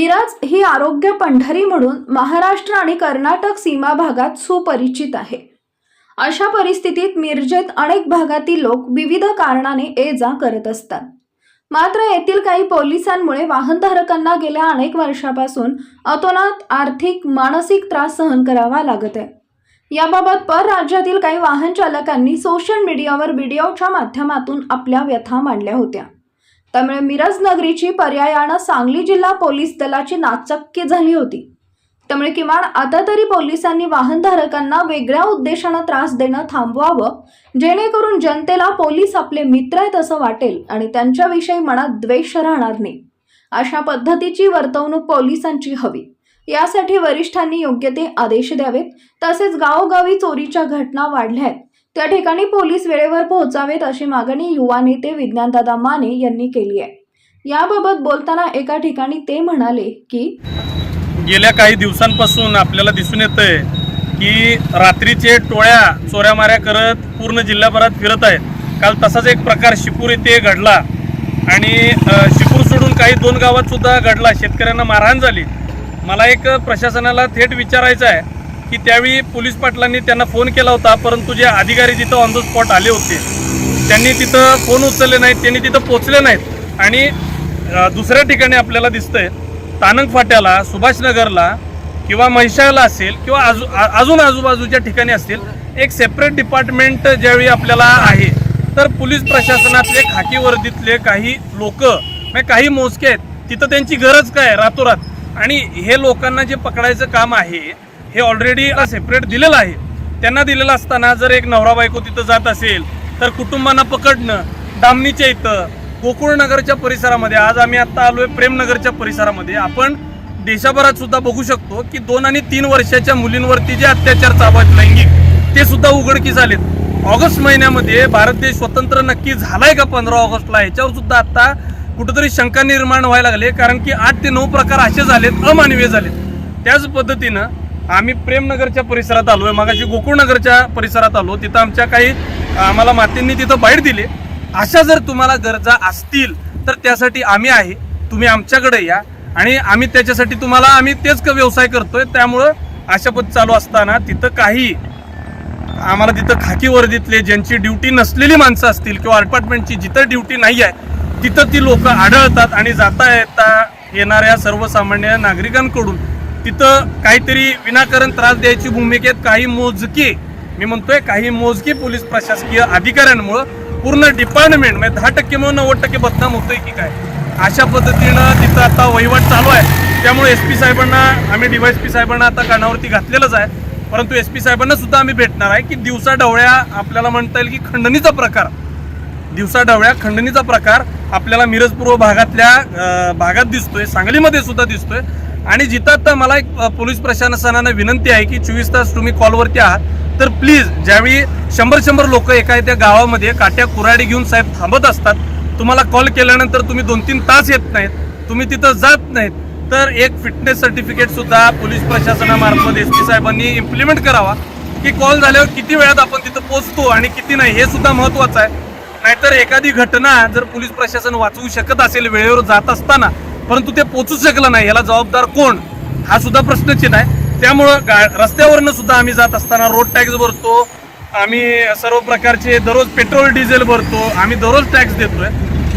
मिराज ही आरोग्य पंढरी म्हणून महाराष्ट्र आणि कर्नाटक सीमा भागात सुपरिचित आहे. अशा परिस्थितीत मिरजेत अनेक भागातील लोक विविध कारणाने ये जा करत असतात. मात्र येथील काही पोलिसांमुळे वाहनधारकांना गेल्या अनेक वर्षापासून अतोनात आर्थिक मानसिक त्रास सहन करावा लागत आहे. याबाबत परराज्यातील काही वाहन चालकांनी सोशल मीडियावर व्हिडिओच्या माध्यमातून आपल्या व्यथा मांडल्या होत्या. त्यामुळे मिरज नगरीची पर्यायानं सांगली जिल्हा पोलीस दलाची नाचक्की झाली होती. त्यामुळे किमान आता तरी पोलिसांनी वाहनधारकांना वेगळ्या उद्देशानं त्रास देणं थांबवावं जेणेकरून जनतेला पोलीस आपले मित्र आहेत असं वाटेल आणि त्यांच्याविषयी मनात द्वेष राहणार नाही. अशा पद्धतीची वर्तवणूक पोलिसांची हवी. यासाठी वरिष्ठांनी योग्य ते आदेश द्यावेत. तसेच गावोगावी चोरीच्या घटना वाढल्या आहेत. त्या ठिकाणी पोलीस वेळेवर पोहोचावेत अशी मागणी युवा नेते विज्ञानदादा माने यांनी केली आहे. याबाबत बोलताना एका ठिकाणी ते म्हणाले की गेल्या काही दिवसांपासून आपल्याला दिसून येतंय की रात्रीचे टोळ्या चोऱ्या माऱ्या करत पूर्ण जिल्ह्याभरात फिरत आहेत. काल तसाच एक प्रकार शिपूर येथे घडला. आणि शिपूर सोडून काही दोन गावात सुद्धा घडला. शेतकऱ्यांना मारहाण झाली. मला एक प्रशासनाला थेट विचारायचं आहे. की त्यावेळी पोलीस पाटलांनी त्यांना फोन केला होता परंतु जे अधिकारी तिथं ऑन द स्पॉट आले होते त्यांनी तिथं फोन उचलले नाहीत त्यांनी तिथं पोचले नाहीत. आणि दुसऱ्या ठिकाणी आपल्याला दिसतंय तानंग फाट्याला सुभाषनगरला किंवा महिषाला असेल किंवा आजू अजून आजूबाजूच्या ठिकाणी असतील एक सेपरेट डिपार्टमेंट ज्यावेळी आपल्याला आहे तर पोलीस प्रशासनातले खाकी वर्दीतले काही लोक म्हणजे काही मोजके आहेत तिथं त्यांची गरज काय रातोरात? आणि हे लोकांना जे पकडायचं काम आहे हे ऑलरेडी सेपरेट दिलेलं आहे. त्यांना दिलेलं असताना जर एक नवरा बायको तिथं जात असेल तर कुटुंबांना पकडणं डामणीच्या इथं गोकुळनगरच्या परिसरामध्ये आज आम्ही आता आलोय प्रेमनगरच्या परिसरामध्ये. आपण देशाभरात सुद्धा बघू शकतो की दोन आणि तीन वर्षाच्या मुलींवरती जे अत्याचार चालू आहेत लैंगिक ते सुद्धा उघडकीस आलेत. ऑगस्ट महिन्यामध्ये भारत देश स्वतंत्र नक्की झालाय का पंधरा ऑगस्टला? याच्यावर सुद्धा आता कुठेतरी शंका निर्माण व्हायला लागले कारण की आठ ते नऊ प्रकार असे झालेत अमानवीय झालेत. त्याच पद्धतीनं आम्ही प्रेमनगरच्या परिसरात आलोय मगाशी गोकुळनगरच्या परिसरात आलो. तिथं आमच्या काही आम्हाला मातींनी तिथं बाहेर दिले. अशा जर तुम्हाला गरजा असतील तर त्यासाठी आम्ही आहे. तुम्ही आमच्याकडे या. आणि आम्ही त्याच्यासाठी तुम्हाला आम्ही तेच का व्यवसाय करतोय. त्यामुळं अशा पद चालू असताना तिथं काही आम्हाला तिथं खाकी वर्दीतले ज्यांची ड्युटी नसलेली माणसं असतील किंवा अपार्टमेंटची जिथं ड्युटी नाही आहे तिथं ती लोक आढळतात आणि जाता येता येणाऱ्या सर्वसामान्य नागरिकांकडून तिथं काहीतरी विनाकारण त्रास द्यायची भूमिकेत काही मोजकी मी म्हणतोय काही मोजकी पोलीस प्रशासकीय अधिकाऱ्यांमुळं पूर्ण डिपार्टमेंट म्हणजे दहा टक्के म्हणून नव्वद टक्के बदनाम होतोय की काय? अशा पद्धतीनं तिथं आता वहिवाट चालू आहे. त्यामुळे एस पी साहेबांना आम्ही डीवाय पी साहेबांना आता कानावरती घातलेलंच आहे. परंतु एस पी साहेबांना सुद्धा आम्ही भेटणार आहे की दिवसा ढवळ्या आपल्याला म्हणता येईल की खंडणीचा प्रकार. दिवसा ढवळ्या खंडणीचा प्रकार आपल्याला मिरजपूर्व भागातल्या भागात दिसतोय सांगलीमध्ये सुद्धा दिसतोय. आणि जिथं तर मला एक पोलीस प्रशासनानं विनंती आहे की चोवीस तास तुम्ही कॉलवरती आहात तर प्लीज ज्यावेळी शंभर शंभर लोक एका त्या गावामध्ये काट्या कुऱ्हाडी घेऊन साहेब थांबत असतात तुम्हाला कॉल केल्यानंतर तुम्ही दोन तीन तास येत नाहीत तुम्ही तिथं जात नाहीत तर एक फिटनेस सर्टिफिकेट सुद्धा पोलीस प्रशासनामार्फत एस पी साहेबांनी इम्प्लिमेंट करावा की कॉल झाल्यावर किती वेळात आपण तिथं पोचतो आणि किती नाही हे सुद्धा महत्वाचं आहे. नाहीतर एखादी घटना जर पोलीस प्रशासन वाचवू शकत असेल वेळेवर जात असताना परंतु ते पोचू शकलं नाही. याला जबाबदार कोण? हा सुद्धा प्रश्नचिन्ह आहे. त्यामुळं गा रस्त्यावरनं सुद्धा आम्ही जात असताना रोड टॅक्स भरतो. आम्ही सर्व प्रकारचे दररोज पेट्रोल डिझेल भरतो. आम्ही दररोज टॅक्स देतोय.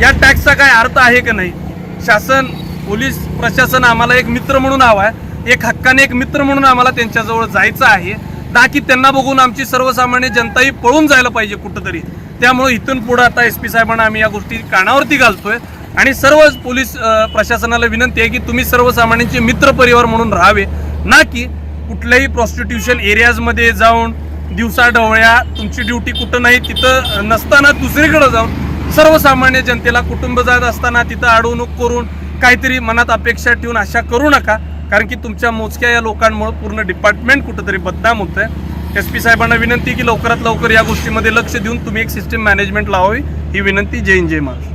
या टॅक्सचा काय अर्थ आहे का नाही? शासन पोलीस प्रशासन आम्हाला एक मित्र म्हणून हवा आहे. एक हक्काने एक मित्र म्हणून आम्हाला त्यांच्याजवळ जायचं आहे. ना की त्यांना बघून आमची सर्वसामान्य जनताही पळून जायला पाहिजे कुठंतरी. त्यामुळे इथून पुढं आता एस पी साहेबांना आम्ही या गोष्टी कानावरती घालतोय. आणि सर्व पोलीस प्रशासनाला विनंती आहे की तुम्ही सर्वसामान्यांचे मित्र परिवार म्हणून राहावे. ना की कुठल्याही प्रॉस्टिट्यूशन एरियाजमध्ये जाऊन दिवसा ढवळ्या तुमची ड्युटी कुठं नाही तिथं नसताना दुसरीकडे जाऊन सर्वसामान्य जनतेला कुटुंब जात असताना तिथं अडवणूक करून काहीतरी मनात अपेक्षा ठेवून आशा करू नका. कारण की तुमच्या मोजक्या या लोकांमुळे पूर्ण डिपार्टमेंट कुठंतरी बदनाम होत आहे एस पी साहेबांना विनंती की लवकरात लवकर या गोष्टीमध्ये लक्ष देऊन तुम्ही एक सिस्टीम मॅनेजमेंट लावावी. ही विनंती जैन जय महाराष्ट्र.